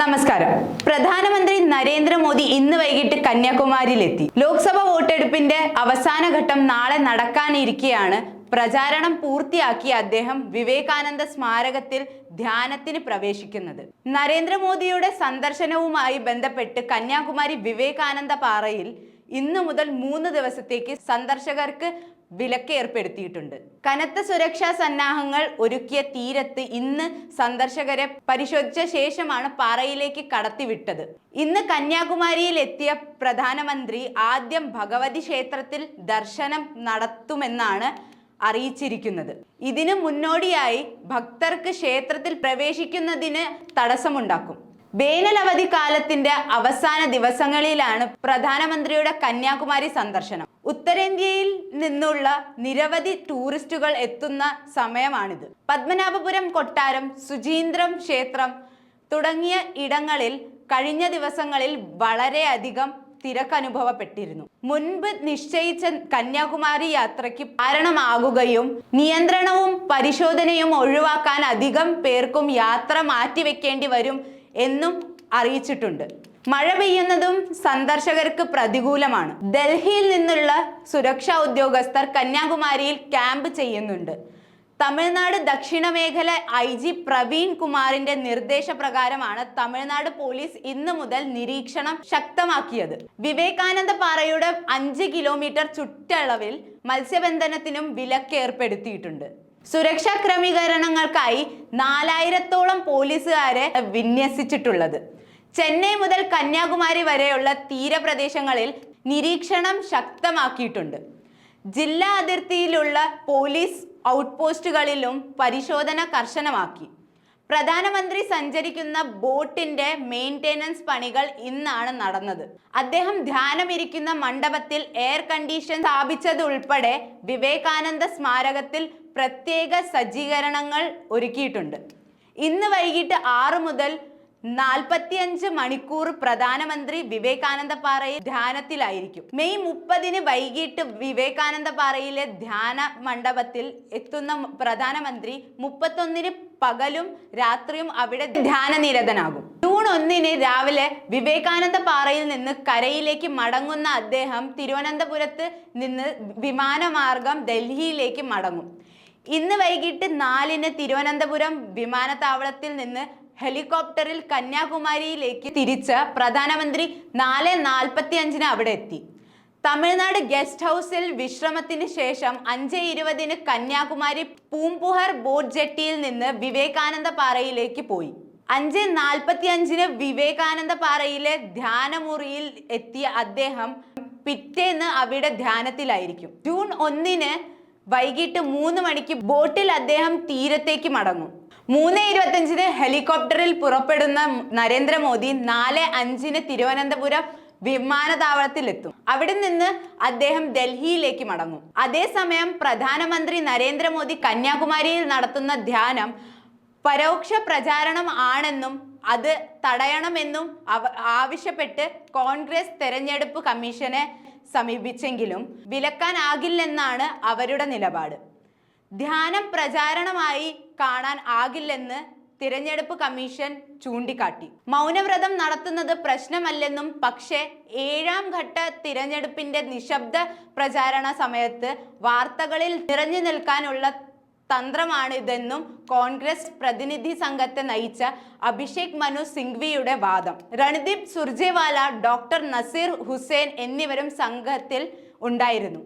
നമസ്കാരം. പ്രധാനമന്ത്രി നരേന്ദ്രമോദി ഇന്ന് വൈകിട്ട് കന്യാകുമാരിയിലെത്തി. ലോക്സഭ വോട്ടെടുപ്പിന്റെ അവസാന ഘട്ടം നാളെ നടക്കാനിരിക്കെയാണ് പ്രചാരണം പൂർത്തിയാക്കി അദ്ദേഹം വിവേകാനന്ദ സ്മാരകത്തിൽ ധ്യാനത്തിന് പ്രവേശിക്കുന്നത്. നരേന്ദ്രമോദിയുടെ സന്ദർശനവുമായി ബന്ധപ്പെട്ട് കന്യാകുമാരി വിവേകാനന്ദ പാറയിൽ ഇന്നു മുതൽ മൂന്ന് ദിവസത്തേക്ക് സന്ദർശകർക്ക് വിലക്ക് ഏർപ്പെടുത്തിയിട്ടുണ്ട്. കനത്ത സുരക്ഷാ സന്നാഹങ്ങൾ ഒരുക്കിയ തീരത്ത് ഇന്ന് സന്ദർശകരെ പരിശോധിച്ച ശേഷമാണ് പാറയിലേക്ക് കടത്തിവിട്ടത്. ഇന്ന് കന്യാകുമാരിയിൽ എത്തിയ പ്രധാനമന്ത്രി ആദ്യം ഭഗവതി ക്ഷേത്രത്തിൽ ദർശനം നടത്തുമെന്നാണ് അറിയിച്ചിരിക്കുന്നത്. ഇതിനു മുന്നോടിയായി ഭക്തർക്ക് ക്ഷേത്രത്തിൽ പ്രവേശിക്കുന്നതിന് തടസ്സമുണ്ടാക്കും. വേനൽ അവധി കാലത്തിന്റെ അവസാന ദിവസങ്ങളിലാണ് പ്രധാനമന്ത്രിയുടെ കന്യാകുമാരി സന്ദർശനം. ഉത്തരേന്ത്യയിൽ നിന്നുള്ള നിരവധി ടൂറിസ്റ്റുകൾ എത്തുന്ന സമയമാണിത്. പത്മനാഭപുരം കൊട്ടാരം സുചീന്ദ്രം ക്ഷേത്രം തുടങ്ങിയ ഇടങ്ങളിൽ കഴിഞ്ഞ ദിവസങ്ങളിൽ വളരെയധികം തിരക്കനുഭവപ്പെട്ടിരുന്നു. മുൻപ് നിശ്ചയിച്ച കന്യാകുമാരി യാത്രയ്ക്ക് കാരണമാകുകയും നിയന്ത്രണവും പരിശോധനയും ഒഴിവാക്കാൻ അധികം പേർക്കും യാത്ര മാറ്റിവെക്കേണ്ടി വരും എന്നും അറിയിച്ചിട്ടുണ്ട്. മഴ പെയ്യുന്നതും സന്ദർശകർക്ക് പ്രതികൂലമാണ്. ഡൽഹിയിൽ നിന്നുള്ള സുരക്ഷാ ഉദ്യോഗസ്ഥർ കന്യാകുമാരിയിൽ ക്യാമ്പ് ചെയ്യുന്നുണ്ട്. തമിഴ്നാട് ദക്ഷിണ മേഖല ഐ ജി പ്രവീൺ കുമാറിന്റെ നിർദ്ദേശപ്രകാരമാണ് തമിഴ്നാട് പോലീസ് ഇന്ന് മുതൽ നിരീക്ഷണം ശക്തമാക്കിയത്. വിവേകാനന്ദ പാറയുടെ അഞ്ച് കിലോമീറ്റർ ചുറ്റളവിൽ മത്സ്യബന്ധനത്തിനും വിലക്ക് ഏർപ്പെടുത്തിയിട്ടുണ്ട് സുരക്ഷാ ക്രമീകരണങ്ങൾക്കായി നാലായിരത്തോളം പോലീസുകാരെ വിന്യസിച്ചിട്ടുള്ളത്. ചെന്നൈ മുതൽ കന്യാകുമാരി വരെയുള്ള തീരപ്രദേശങ്ങളിൽ നിരീക്ഷണം ശക്തമാക്കിയിട്ടുണ്ട്. ജില്ലാ അതിർത്തിയിലുള്ള പോലീസ് ഔട്ട്പോസ്റ്റുകളിലും പരിശോധന കർശനമാക്കി. പ്രധാനമന്ത്രി സഞ്ചരിക്കുന്ന ബോട്ടിന്റെ മെയിന്റെനൻസ് പണികൾ ഇന്നാണ് നടന്നത്. അദ്ദേഹം ധ്യാനമിരിക്കുന്ന മണ്ഡപത്തിൽ എയർ കണ്ടീഷൻ സ്ഥാപിച്ചതുൾപ്പെടെ വിവേകാനന്ദ സ്മാരകത്തിൽ പ്രത്യേക സജ്ജീകരണങ്ങൾ ഒരുക്കിയിട്ടുണ്ട്. ഇന്ന് വൈകിട്ട് ആറു മുതൽ നാൽപ്പത്തിയഞ്ച് മണിക്കൂർ പ്രധാനമന്ത്രി വിവേകാനന്ദ പാറയിൽ ധ്യാനത്തിലായിരിക്കും. മെയ് മുപ്പതിന് വൈകിട്ട് വിവേകാനന്ദ പാറയിലെ ധ്യാന മണ്ഡപത്തിൽ എത്തുന്ന പ്രധാനമന്ത്രി മുപ്പത്തൊന്നിന് പകലും രാത്രിയും അവിടെ ധ്യാനനിരതനാകും ജൂൺ ഒന്നിന് രാവിലെ വിവേകാനന്ദ പാറയിൽ നിന്ന് കരയിലേക്ക് മടങ്ങുന്ന അദ്ദേഹം തിരുവനന്തപുരത്ത് നിന്ന് വിമാനമാർഗം ഡൽഹിയിലേക്ക് മടങ്ങും. ഇന്ന് വൈകിട്ട് നാലിന് തിരുവനന്തപുരം വിമാനത്താവളത്തിൽ നിന്ന് ഹെലികോപ്റ്ററിൽ കന്യാകുമാരിയിലേക്ക് തിരിച്ച് പ്രധാനമന്ത്രി നാല് നാൽപ്പത്തി അഞ്ചിന് അവിടെ എത്തി. തമിഴ്നാട് ഗസ്റ്റ് ഹൗസിൽ വിശ്രമത്തിന് ശേഷം അഞ്ച് ഇരുപതിന് കന്യാകുമാരി പൂംപുഹർ ബോട്ട് ജെട്ടിയിൽ നിന്ന് വിവേകാനന്ദ പാറയിലേക്ക് പോയി. അഞ്ച് നാൽപ്പത്തി അഞ്ചിന് വിവേകാനന്ദ പാറയിലെ ധ്യാനമുറിയിൽ എത്തിയ അദ്ദേഹം പിറ്റേന്ന് അവിടെ ധ്യാനത്തിലായിരിക്കും. ജൂൺ ഒന്നിന് വൈകിട്ട് മൂന്ന് മണിക്ക് ബോട്ടിൽ അദ്ദേഹം തീരത്തേക്ക് മടങ്ങും. മൂന്ന് ഇരുപത്തഞ്ചിന് ഹെലികോപ്റ്ററിൽ പുറപ്പെടുന്ന നരേന്ദ്രമോദി നാല് അഞ്ചിന് തിരുവനന്തപുരം വിമാനത്താവളത്തിലെത്തും. അവിടെ നിന്ന് അദ്ദേഹം ഡൽഹിയിലേക്ക് മടങ്ങും. അതേസമയം പ്രധാനമന്ത്രി നരേന്ദ്രമോദി കന്യാകുമാരിയിൽ നടത്തുന്ന ധ്യാനം പരോക്ഷ പ്രചാരണം ആണെന്നും അത് തടയണമെന്നും ആവശ്യപ്പെട്ട് കോൺഗ്രസ് തെരഞ്ഞെടുപ്പ് കമ്മീഷനെ സമീപിച്ചെങ്കിലും വിലക്കാനാകില്ലെന്നാണ് അവരുടെ നിലപാട്. ധ്യാനം പ്രചാരണമായി കാണാൻ ആകില്ലെന്ന് തിരഞ്ഞെടുപ്പ് കമ്മീഷൻ ചൂണ്ടിക്കാട്ടി. മൗനവ്രതം നടത്തുന്നത് പ്രശ്നമല്ലെന്നും പക്ഷേ ഏഴാം ഘട്ട തിരഞ്ഞെടുപ്പിന്റെ നിശബ്ദ പ്രചാരണ സമയത്ത് വാർത്തകളിൽ നിറഞ്ഞു നിൽക്കാനുള്ള തന്ത്രമാണിതെന്നും കോൺഗ്രസ് പ്രതിനിധി സംഘത്തെ നയിച്ച അഭിഷേക് മനു സിംഗ്വിയുടെ വാദം. രൺദീപ് സുർജേവാല ഡോക്ടർ നസീർ ഹുസൈൻ എന്നിവരും സംഘത്തിൽ ഉണ്ടായിരുന്നു.